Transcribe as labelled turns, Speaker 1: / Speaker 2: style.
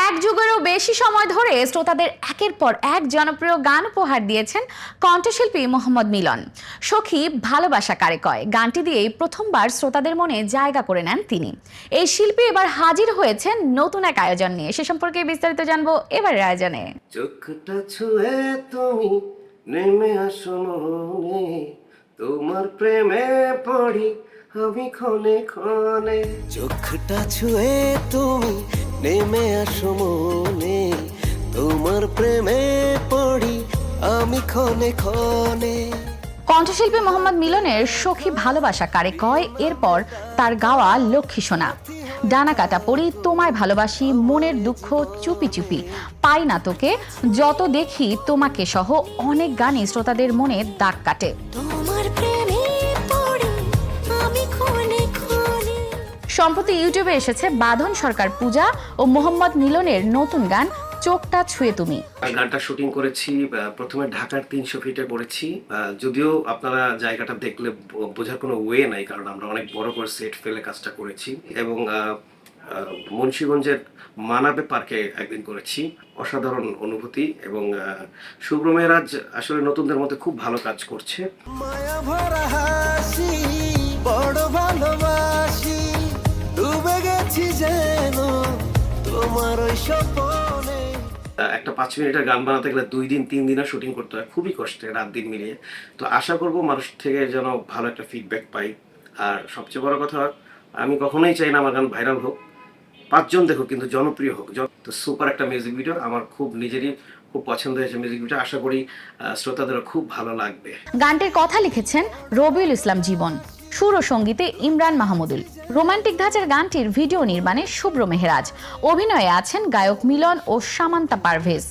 Speaker 1: এক যুগেরও বেশি সময় ধরে শ্রোতাদের একের পর এক জনপ্রিয় গান উপহার দিয়েছেন কণ্ঠশিল্পী মোহাম্মদ মিলন। সখী ভালোবাসা কারে কয়? গানটি দিয়েই প্রথমবার শ্রোতাদের মনে জায়গা করে নেন তিনি। এই শিল্পী এবার হাজির হয়েছেন নতুন এক আয়োজন নিয়ে। সে সম্পর্কে বিস্তারিত জানব এবারের আয়োজনে।
Speaker 2: চোখটা ছুঁয়ে তুমি নেমে আসো তোমার প্রেমে পড়ি আমি ক্ষণে ক্ষণে। চোখটা ছুঁয়ে তুমি নেমে আসো মনে, তোমার প্রেমে পড়ি আমি ক্ষণে ক্ষণে।
Speaker 1: কণ্ঠশিল্পী মোহাম্মদ মিলনের সখী ভালোবাসা কারে কয়? এরপর তার গাওয়া লক্ষ্মী সোনা। ডানা কাটা পড়ি তোমায় ভালোবাসি, মনের দুঃখ চুপি চুপি। পাই না তোকে, যত দেখি তোমাকে সহ অনেক গানই শ্রোতাদের মনে দাগ কাটে। সম্প্রতি ইউটিউবে এসেছে বাঁধন সরকার পূজা ও মোহাম্মদ মিলনের নতুন গান চোখটা ছুঁয়ে তুমি।
Speaker 2: গানটা শুটিং করেছি প্রথমে ঢাকার তিনশো ফিটে করেছি যদিও আপনারা জায়গাটা দেখলে বোঝার কোনো ওয়ে নাই কারণ আমরা অনেক বড় করে সেট ফেলে কাজটা করেছি। এবং আহ, মানাবে পার্কে একদিন করেছি। অসাধারণ অনুভূতি এবং শুভ্র মেহরাজ আসলে নতুনদের মধ্যে খুব ভালো কাজ করছে।
Speaker 3: মায়া ডুবে যেন তোমার ওই স্বপনে।
Speaker 2: একটা পাঁচ মিনিটের গান বানাতে গেলে দুই দিন তিন দিনও শুটিং করতে হয় খুবই কষ্টে রাত দিন মিলিয়ে। তো আশা করব মানুষ থেকে যেন ভালো একটা ফিডব্যাক পাই। আর সবচেয়ে বড় কথা আমি কখনোই চাই না আমার গান ভাইরাল হোক। পাঁচজন দেখো কিন্তু জনপ্রিয় হোক। তো সুপার একটা মিউজিক ভিডিও আমার খুব নিজেরই খুব পছন্দ হয়েছে মিউজিক ভিডিও আশা করি শ্রোতাদেরও খুব ভালো লাগবে।
Speaker 1: গানটির কথা লিখেছেন রবিউল ইসলাম জীবন। সুর ও সঙ্গীতে ইমরান মাহমুদুল। রোমান্টিক ধাঁচের গানটির ভিডিও নির্মাণে শুভ্র মেহরাজ। অভিনয়ে আছেন গায়ক মিলন ও সামান্তা পারভেজ।